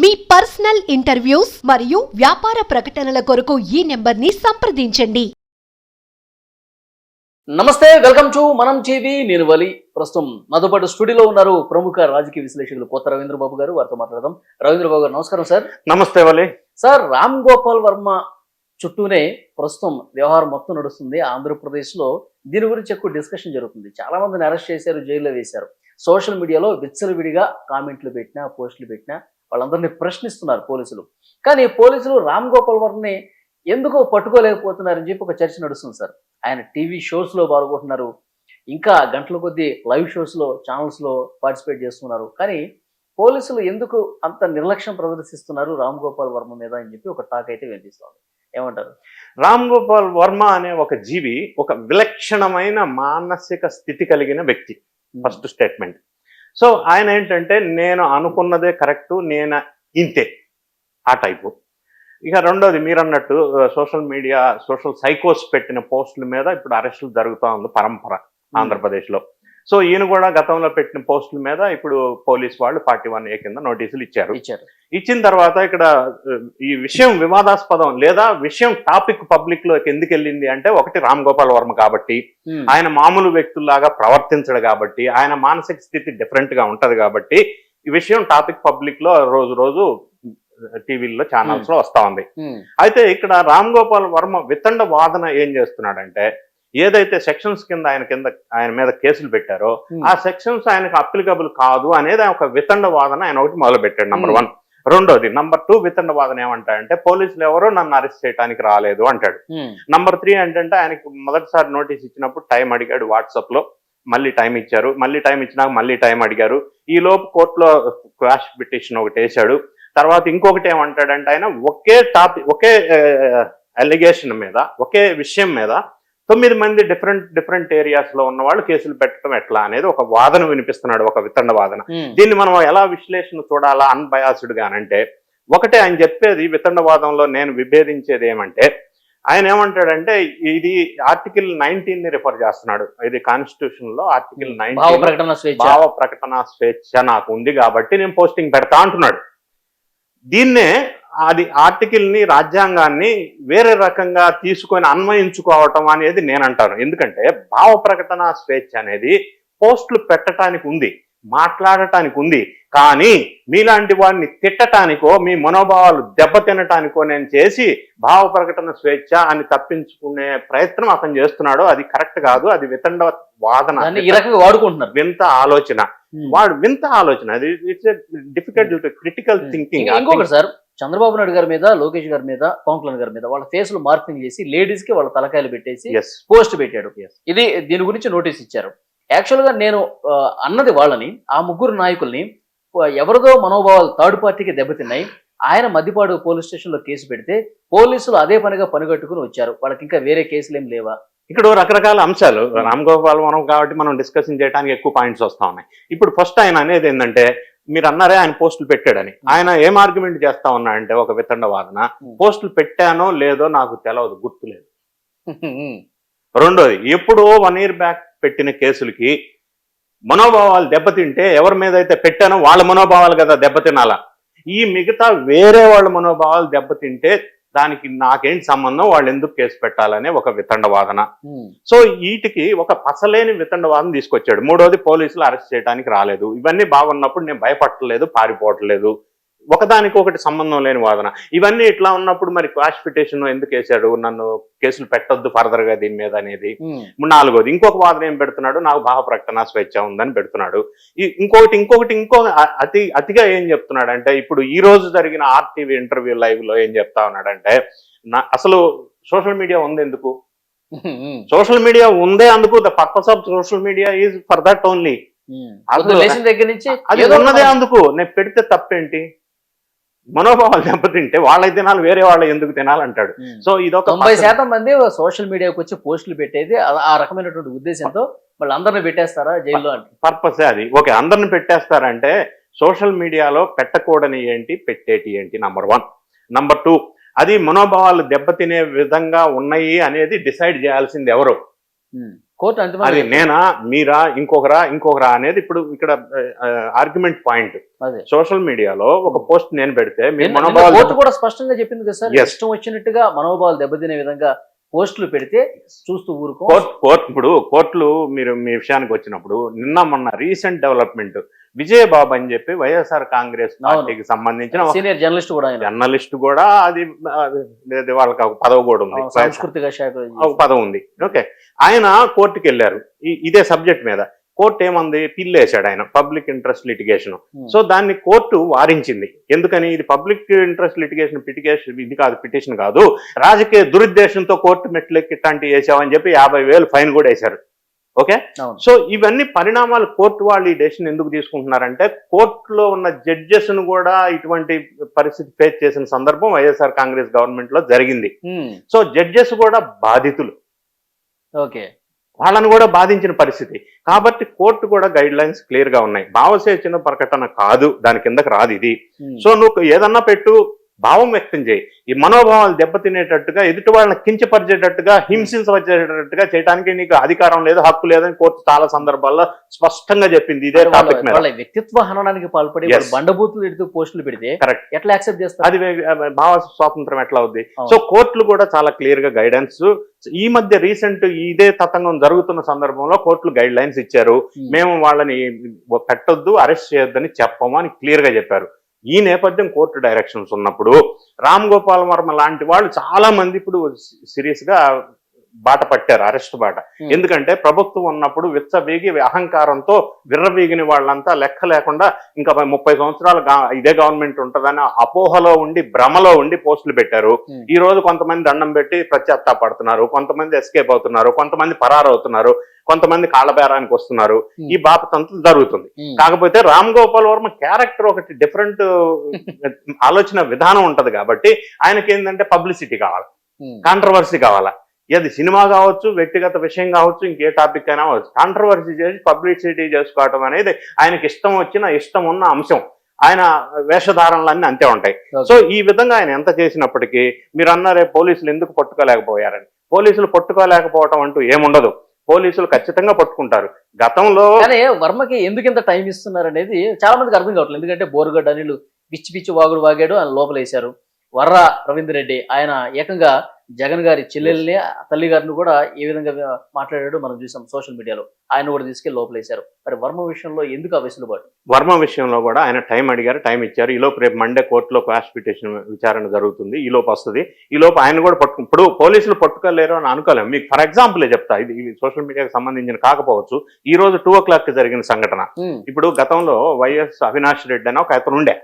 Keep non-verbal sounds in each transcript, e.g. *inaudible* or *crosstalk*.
మీ personal interviews మరియు వ్యాపార ప్రకటనల కొరకు ఈ నెంబర్ని సంప్రదించండి. నమస్తే వెల్కమ్ టు మనం టీవీ నేను వలి. ప్రస్తుతం నాతో పాటు స్టూడియోలో ఉన్నారు ప్రముఖ రాజకీయ విశ్లేషకులు కొత్త రవీంద్ర బాబు గారు. వారితో మాట్లాడదాం. రవీంద్ర బాబు గారు నమస్కారం సార్. నమస్తే వలి. సార్ రామ్ గోపాల్ వర్మ చుట్టూనే ప్రస్తుతం వ్యవహారం మొత్తం నడుస్తుంది. ఆంధ్రప్రదేశ్లో దీని గురించి ఎక్కువ డిస్కషన్ జరుగుతుంది. చాలా మందిని అరెస్ట్ చేశారు జైల్లో వేశారు. సోషల్ మీడియాలో విచ్చలవిడిగా కామెంట్లు పెట్టినా పోస్టులు పెట్టినా వాళ్ళందరినీ ప్రశ్నిస్తున్నారు పోలీసులు. కానీ పోలీసులు రామ్ గోపాల్ వర్మని ఎందుకో పట్టుకోలేకపోతున్నారని చెప్పి ఒక చర్చ నడుస్తుంది సార్. ఆయన టీవీ షోస్లో పాల్గొంటున్నారు. ఇంకా గంటల కొద్దీ లైవ్ షోస్లో ఛానల్స్లో పార్టిసిపేట్ చేస్తున్నారు. కానీ పోలీసులు ఎందుకు అంత నిర్లక్ష్యం ప్రదర్శిస్తున్నారు రామ్ గోపాల్ వర్మ మీద అని చెప్పి ఒక టాక్ అయితే వినిపిస్తోంది. ఏమంటారు? రామ్ గోపాల్ వర్మ అనే ఒక జీవి ఒక విలక్షణమైన మానసిక స్థితి కలిగిన వ్యక్తి. First statement. సో ఆయన ఏంటంటే నేను అనుకున్నదే కరెక్ట్ నేను ఇంతే. ఆ టైపు. ఇక రెండోది మీరు అన్నట్టు సోషల్ మీడియా సోషల్ సైకోస్ పెట్టిన పోస్టుల మీద ఇప్పుడు అరెస్టులు జరుగుతూ ఉంది పరంపర ఆంధ్రప్రదేశ్లో. సో ఈయన కూడా గతంలో పెట్టిన పోస్టుల మీద ఇప్పుడు పోలీస్ వాళ్ళు ఫార్టీ వన్ ఏ కింద నోటీసులు ఇచ్చారు ఇచ్చారు ఇచ్చిన తర్వాత ఇక్కడ ఈ విషయం వివాదాస్పదం లేదా విషయం టాపిక్ పబ్లిక్లోకి ఎందుకు వెళ్ళింది అంటే ఒకటి రామ్ గోపాల్ వర్మ కాబట్టి. ఆయన మామూలు వ్యక్తుల్లాగా ప్రవర్తించడు కాబట్టి ఆయన మానసిక స్థితి డిఫరెంట్గా ఉంటది కాబట్టి ఈ విషయం టాపిక్ పబ్లిక్లో రోజు రోజు టీవీల్లో ఛానల్స్లో వస్తా ఉంది. అయితే ఇక్కడ రామ్ గోపాల్ వర్మ వితండ వాదన ఏం చేస్తున్నాడంటే ఏదైతే సెక్షన్స్ కింద ఆయన కింద ఆయన మీద కేసులు పెట్టారో ఉమ్. ఆ సెక్షన్స్ ఆయనకు అప్లికబుల్ కాదు అనేది ఒక వితండ వాదన ఆయన ఒకటి మొదలు పెట్టాడు నంబర్ Hmm. వన్ రెండోది నంబర్ టూ వితండ వాదన ఏమంటాడంటే పోలీసులు ఎవరో నన్ను అరెస్ట్ చేయడానికి రాలేదు అంటాడు. నంబర్ త్రీ ఏంటంటే ఆయనకు మొదటిసారి నోటీస్ ఇచ్చినప్పుడు టైం అడిగాడు వాట్సాప్లో మళ్ళీ టైం ఇచ్చారు మళ్ళీ టైం ఇచ్చినాక మళ్ళీ టైం అడిగారు ఈ లోపు కోర్టులో క్వాష్ పిటిషన్ ఒకటి వేశాడు తర్వాత ఇంకొకటి ఏమంటాడంటే ఆయన ఒకే టాపిక్ ఒకే అలిగేషన్ మీద ఒకే విషయం మీద తొమ్మిది మంది డిఫరెంట్ డిఫరెంట్ ఏరియాస్లో ఉన్న వాళ్ళు కేసులు పెట్టడం ఎట్లా అనేది ఒక వాదన వినిపిస్తున్నాడు ఒక వితండ వాదన. ఉమ్. దీన్ని మనం ఎలా విశ్లేషణ చూడాలా అన్బయాస్డ్ గానంటే ఒకటే ఆయన చెప్పేది వితండవాదంలో నేను విభేదించేది ఏమంటే ఆయన ఏమంటాడంటే ఇది ఆర్టికల్ నైన్టీన్ని రిఫర్ చేస్తున్నాడు. ఇది కాన్స్టిట్యూషన్లో ఆర్టికల్ భావ నైన్టీన్ భావ ప్రకటన స్వేచ్ఛ నాకు ఉంది కాబట్టి నేను పోస్టింగ్ పెడతా అంటున్నాడు. దీన్నే అది ఆర్టికల్ని రాజ్యాంగాన్ని వేరే రకంగా తీసుకొని అన్వయించుకోవటం అనేది నేను అంటాను ఎందుకంటే భావ ప్రకటన స్వేచ్ఛ అనేది పోస్టులు పెట్టడానికి ఉంది. మాట్లాడటానికి ఉంది కానీ మీలాంటి వాడిని తిట్టటానికో మీ మనోభావాలు దెబ్బతినటానికో నేను చేసి భావ ప్రకటన స్వేచ్ఛ అని తప్పించుకునే ప్రయత్నం అతను చేస్తున్నాడు అది కరెక్ట్ కాదు. అది వితండ వాదన. వాడుకుంటున్నారు. వింత ఆలోచన. వాడు వింత ఆలోచన. అది ఇట్స్ డిఫికల్ట్ క్రిటికల్ థింకింగ్. ఇంకా ఇంకొకటి సార్ చంద్రబాబు నాయుడు గారి మీద లోకేష్ గారి మీద పవన్ కళ్యాణ్ గారి మీద వాళ్ళ ఫేస్లో మార్పింగ్ చేసి లేడీస్కి వాళ్ళ తలకాయలు పెట్టేసి పోస్ట్ పెట్టాడు. ఇది దీని గురించి నోటీస్ ఇచ్చారు. యాక్చువల్గా నేను అన్నది వాళ్ళని ఆ ముగ్గురు నాయకుల్ని ఎవరిదో మనోభావాలు థర్డ్ పార్టీకి దెబ్బతిన్నాయి. ఆయన మద్దిపాడు పోలీస్ స్టేషన్లో కేసు పెడితే పోలీసులు అదే పనిగా పనిగట్టుకుని వచ్చారు. వాళ్ళకి ఇంకా వేరే కేసులు ఏం లేవా? ఇక్కడ రకరకాల అంశాలు. రామ్ గోపాల్ మనం కాబట్టి మనం డిస్కషన్ చేయడానికి ఎక్కువ పాయింట్స్ వస్తా ఉన్నాయి. ఇప్పుడు ఫస్ట్ ఆయన అనేది ఏంటంటే మీరు అన్నారే ఆయన పోస్టులు పెట్టాడని. ఆయన ఏం ఆర్గ్యుమెంట్ చేస్తా ఉన్నాడంటే ఒక వితండ వాదన. పోస్టులు పెట్టానో లేదో నాకు తెలియదు గుర్తులేదు. *laughs* రెండోది ఎప్పుడో వన్ ఇయర్ బ్యాక్ పెట్టిన కేసులకి మనోభావాలు దెబ్బతింటే ఎవరి మీద అయితే పెట్టానో వాళ్ళ మనోభావాలు కదా దెబ్బతినాలా. ఈ మిగతా వేరే వాళ్ళ మనోభావాలు దెబ్బతింటే దానికి నాకేంటి సంబంధం? వాళ్ళు ఎందుకు కేసు పెట్టాలనే ఒక వితండ వాదన సో వీటికి ఒక పసలేని వితండవాదం తీసుకొచ్చాడు. మూడోది పోలీసులు అరెస్ట్ చేయడానికి రాలేదు. ఇవన్నీ బాగున్నప్పుడు నేను భయపడలేదు పారిపోవట్లేదు. ఒకదానికి ఒకటి సంబంధం లేని వాదన. ఇవన్నీ ఇట్లా ఉన్నప్పుడు మరి క్వాష్ పిటిషన్ ఎందుకు వేశాడు నన్ను కేసులు పెట్టొద్దు ఫర్దర్గా దీని మీద అనేది. నాలుగోది ఇంకొక వాదన ఏం పెడుతున్నాడు? నాకు భావ ప్రకటన స్వేచ్ఛ ఉందని పెడుతున్నాడు. ఇంకొకటి ఇంకొకటి ఇంకో అతి అతిగా ఏం చెప్తున్నాడు అంటే ఇప్పుడు ఈ రోజు జరిగిన ఆర్టీవీ ఇంటర్వ్యూ లైవ్లో ఏం చెప్తా ఉన్నాడంటే నా అసలు సోషల్ మీడియా ఉంది ఎందుకు? సోషల్ మీడియా ఉందే అందుకు the purpose of social media is for that only. దగ్గర నుంచి అది ఉన్నదే అందుకు. నేను పెడితే తప్పేంటి? మనోభావాలు దెబ్బతింటే వాళ్ళ తినాలి వేరే వాళ్ళు ఎందుకు తినాలంటాడు. సో ఇదొక తొంభై పక్కన- శాతం మంది సోషల్ మీడియాకి వచ్చి పోస్టులు పెట్టేది ఆ- ఆ రకమైనటువంటి ఉద్దేశంతో వాళ్ళు అందరిని పెట్టేస్తారా జైల్లో అంటే? పర్పసే అది. ఓకే అందరిని పెట్టేస్తారంటే సోషల్ మీడియాలో పెట్టకూడని ఏంటి? పెట్టేటి ఏంటి? నంబర్ వన్ నంబర్ టూ అది మనోభావాలు దెబ్బతినే విధంగా ఉన్నాయి అనేది డిసైడ్ చేయాల్సింది ఎవరు? కోర్టు అంతిమ అది నేనా మీరా ఇంకొకరా ఇంకొకరా అనేది ఇప్పుడు ఇక్కడ ఆర్గ్యుమెంట్ పాయింట్ సోషల్ మీడియాలో ఒక పోస్ట్ నేను పెడితే కోర్టు కూడా స్పష్టంగా చెప్పింది కదా సార్. ఇష్టం వచ్చినట్టుగా మనోభావాలు దెబ్బతినే విధంగా పోస్టులు పెడితే చూస్తూ ఊరుకో. కోర్ట్ ఇప్పుడు కోర్టులు మీరు మీ విషయానికి వచ్చినప్పుడు నిన్న మొన్న రీసెంట్ డెవలప్మెంట్ విజయబాబు అని చెప్పి వైఎస్ఆర్ కాంగ్రెస్. పార్టీకి సంబంధించిన సీనియర్ జర్నలిస్ట్ కూడా జర్నలిస్ట్ కూడా అది వాళ్ళకి ఒక పదవి కూడా ఉంది. సాంస్కృతిక శాఖ ఒక పదం ఉంది. ఓకే. ఆయన కోర్టుకి వెళ్ళారు. ఇదే సబ్జెక్ట్ మీద. కోర్టు ఏమంది? పిల్లేశాడు ఆయన. Public interest litigation. Hmm. So దాన్ని కోర్టు వారించింది. ఎందుకని? ఇది పబ్లిక్ ఇంట్రెస్ట్ లిటిగేషన్ పిటికేషన్ ఇది కాదు పిటిషన్ కాదు. రాజకీయ దురుద్దేశంతో కోర్టు మెట్లెక్కి ఇట్లాంటివి వేసామని చెప్పి యాభై వేలు ఫైన్ కూడా వేశారు. ఓకే. సో ఇవన్నీ పరిణామాలు కోర్టు వాళ్ళు ఈ డెసిషన్ ఎందుకు తీసుకుంటున్నారంటే కోర్టులో ఉన్న జడ్జెస్ను కూడా ఇటువంటి పరిస్థితి ఫేస్ చేసిన సందర్భం వైఎస్ఆర్ కాంగ్రెస్ గవర్నమెంట్లో జరిగింది సో జడ్జెస్ కూడా బాధితులు. ఓకే. వాళ్ళని కూడా బాధించిన పరిస్థితి. కాబట్టి కోర్టు కూడా గైడ్ లైన్స్ క్లియర్గా ఉన్నాయి. భావసేచన ప్రకటన కాదు. దాని కిందకి రాదు ఇది. సో నువ్వు ఏదన్నా పెట్టు భావం వ్యక్తం చేయి. ఈ మనోభావాలు దెబ్బతినేటట్టుగా ఎదుటి వాళ్ళని కించపరిచేటట్టుగా హింసించవచ్చేటట్టుగా చేయడానికి నీకు అధికారం లేదు హక్కు లేదని కోర్టు చాలా సందర్భాల్లో స్పష్టంగా చెప్పింది ఇదే టాపిక్ మీద. వ్యక్తిత్వ హననానికి పాల్పడి బండబూతులు ఎడుతూ పోస్టులు పెడితే కరెక్ట్ ఎట్లా యాక్సెప్ట్ చేస్తారు? అది భావ స్వాతంత్రం ఎట్లా అవుద్ది. సో కోర్టులు కూడా చాలా క్లియర్గా గైడెన్స్. ఈ మధ్య రీసెంట్ ఇదే తతంగం జరుగుతున్న సందర్భంలో కోర్టులు గైడ్ లైన్స్ ఇచ్చారు. ఉమ్, మేము వాళ్ళని పెట్టొద్దు అరెస్ట్ చేయొద్దని చెప్పము అని క్లియర్గా చెప్పారు. ఈ నేపథ్యం కోర్టు డైరెక్షన్స్ ఉన్నప్పుడు రామ్ గోపాల్ వర్మ లాంటి వాళ్ళు చాలా మంది ఇప్పుడు సీరియస్గా బాట పట్టారు అరెస్ట్ బాట. Hmm. ఎందుకంటే ప్రభుత్వం ఉన్నప్పుడు విచ్చబీగి అహంకారంతో విర్రబీగిన వాళ్ళంతా లెక్క లేకుండా ఇంకా ముప్పై సంవత్సరాలు ఇదే గవర్నమెంట్ ఉంటుందని అపోహలో ఉండి భ్రమలో ఉండి పోస్టులు పెట్టారు. Hmm. ఈ రోజు కొంతమంది దండం పెట్టి పడుతున్నారు కొంతమంది ఎస్కేప్ అవుతున్నారు కొంతమంది పరారు అవుతున్నారు కొంతమంది కాళ్ళబేరానికి వస్తున్నారు. Hmm. ఈ బాపతంతా జరుగుతుంది. కాకపోతే రామ్ గోపాల్ వర్మ క్యారెక్టర్ ఒకటి డిఫరెంట్ *laughs* ఆలోచన విధానం ఉంటది కాబట్టి ఆయనకి ఏంటంటే పబ్లిసిటీ కావాలి కాంట్రవర్సీ కావాలా. అది సినిమా కావచ్చు వ్యక్తిగత విషయం కావచ్చు ఇంకే టాపిక్ అయినా కావచ్చు. కాంట్రవర్సీ చేసి పబ్లిసిటీ చేసుకోవటం అనేది ఆయనకి ఇష్టం వచ్చిన ఇష్టం ఉన్న అంశం. ఆయన వేషధారణలన్నీ అంతే ఉంటాయి. సో ఈ విధంగా ఆయన ఎంత చేసినప్పటికీ మీరు అన్నారే పోలీసులు ఎందుకు పట్టుకోలేకపోయారని. పోలీసులు పట్టుకోలేకపోవటం అంటూ ఏముండదు. పోలీసులు ఖచ్చితంగా పట్టుకుంటారు. గతంలో కానీ వర్మకి ఎందుకు ఇంత టైం ఇస్తున్నారు అనేది చాలా మందికి అర్థం కావట్లేదు. ఎందుకంటే బోరుగడ్డ అనిలు పిచ్చి పిచ్చి వాగుడు వాగాడు ఆయన లోపలేశారు. వర్ర రవీందర్ రెడ్డి ఆయన ఏకంగా జగన్ గారి చెల్లెల్ని తల్లి గారిని కూడా ఏ విధంగా మాట్లాడాడో మనం చూసాం సోషల్ మీడియాలో. ఆయన కూడా తీసుకెళ్ళి లోపలేశారు. మరి వర్మ విషయంలో ఎందుకు ఆ వెసులుబాటు? వర్మ విషయంలో కూడా ఆయన టైం అడిగారు టైం ఇచ్చారు. ఈ లోపు రేపు మండే కోర్టులో క్వాష్ పిటిషన్ విచారణ జరుగుతుంది. ఈ లోపు వస్తుంది. ఈ లోపు ఆయన కూడా పట్టుకు ఇప్పుడు పోలీసులు పట్టుకోలేరు అని అనుకోలేము మీకు ఫర్ ఎగ్జాంపుల్ చెప్తా. ఇది సోషల్ మీడియాకి సంబంధించిన కాకపోవచ్చు. ఈ రోజు టూ ఓ క్లాక్ జరిగిన సంఘటన. ఇప్పుడు గతంలో వైఎస్ అవినాష్ రెడ్డి అని ఒక అతను ఉండే.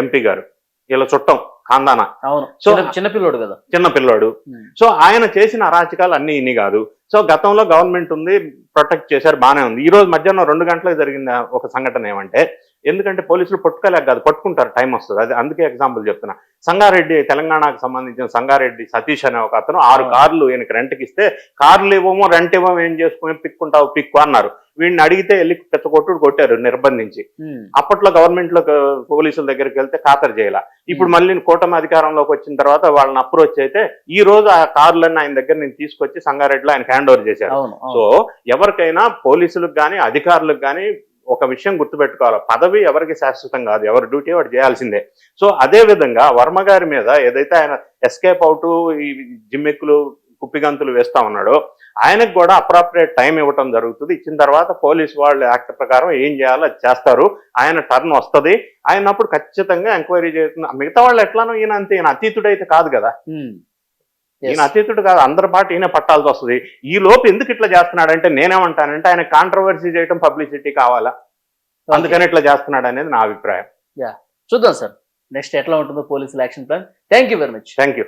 ఎంపీ. గారు. ఇలా చుట్టం. ఖాందానా. అవును. సో- చిన్న- చిన్నపిల్లోడు కదా. చిన్న పిల్లోడు. సో ఆయన చేసిన అరాచకాలు అన్ని ఇన్ని కాదు. సో గతంలో గవర్నమెంట్ ఉంది ప్రొటెక్ట్ చేశారు బాగానే ఉంది. ఈ రోజు మధ్యాహ్నం రెండు గంటలకు జరిగిన ఒక సంఘటన ఏమంటే ఎందుకంటే పోలీసులు పట్టుకోలేక కాదు పట్టుకుంటారు టైం వస్తుంది. అది అందుకే ఎగ్జాంపుల్ చెప్తున్నా. సంగారెడ్డి తెలంగాణకు సంబంధించిన సంగారెడ్డి సతీష్ అనే ఒక అతను ఆరు. కార్లు ఈయనకి రెంట్కి ఇస్తే కార్లు ఇవ్వమో రెంట్ ఇవ్వమో ఏం చేసుకుని పిక్కుంటావు పిక్కు అన్నారు. వీడిని అడిగితే వెళ్ళి పెద్ద కొట్టుడు కొట్టారు నిర్బంధించి. అప్పట్లో గవర్నమెంట్లో పోలీసుల దగ్గరికి వెళ్తే ఖాతరు చేయాల. ఇప్పుడు మళ్ళీ కూటమి అధికారంలోకి వచ్చిన తర్వాత వాళ్ళని అప్రోచ్ అయితే ఈ రోజు ఆ కార్లన్నీ ఆయన దగ్గర నేను తీసుకొచ్చి సంగారెడ్డిలో ఆయన హ్యాండ్ ఓవర్ చేశారు సో. ఎవరికైనా పోలీసులకు కానీ అధికారులకు కానీ ఒక విషయం గుర్తుపెట్టుకోవాలి. పదవి ఎవరికి శాశ్వతం కాదు. ఎవరి డ్యూటీ వాడు చేయాల్సిందే. సో అదే విధంగా వర్మ గారి మీద ఏదైతే ఆయన ఎస్కేప్ అవుట్ ఈ జిమ్మెక్కులు కుప్పిగంతులు వేస్తా ఉన్నాడో ఆయనకు కూడా అప్రాప్రియేట్ టైం ఇవ్వటం జరుగుతుంది. ఇచ్చిన తర్వాత పోలీస్ వాళ్ళు యాక్ట్ ప్రకారం ఏం చేయాలో అది చేస్తారు. ఆయన టర్న్ వస్తది. ఆయన అప్పుడు ఖచ్చితంగా ఎంక్వైరీ చేస్తుంది మిగతా వాళ్ళు ఎట్లానో ఈయన అంతే ఈయన అతీతుడైతే కాదు కదా. ఈయన అతీతుడు కాదు అందరి పాటు ఈయన పట్టాల్సి వస్తుంది. ఈ లోపు ఎందుకు ఇట్లా చేస్తున్నాడంటే నేనేమంటానంటే ఆయన కాంట్రవర్సీ చేయడం పబ్లిసిటీ కావాలా? అందుకని ఇట్లా చేస్తున్నాడు అనేది నా అభిప్రాయం. చూద్దాం సార్. నెక్స్ట్ ఎట్లా ఉంటుందో పోలీసుల action plan. Thank you very much thank you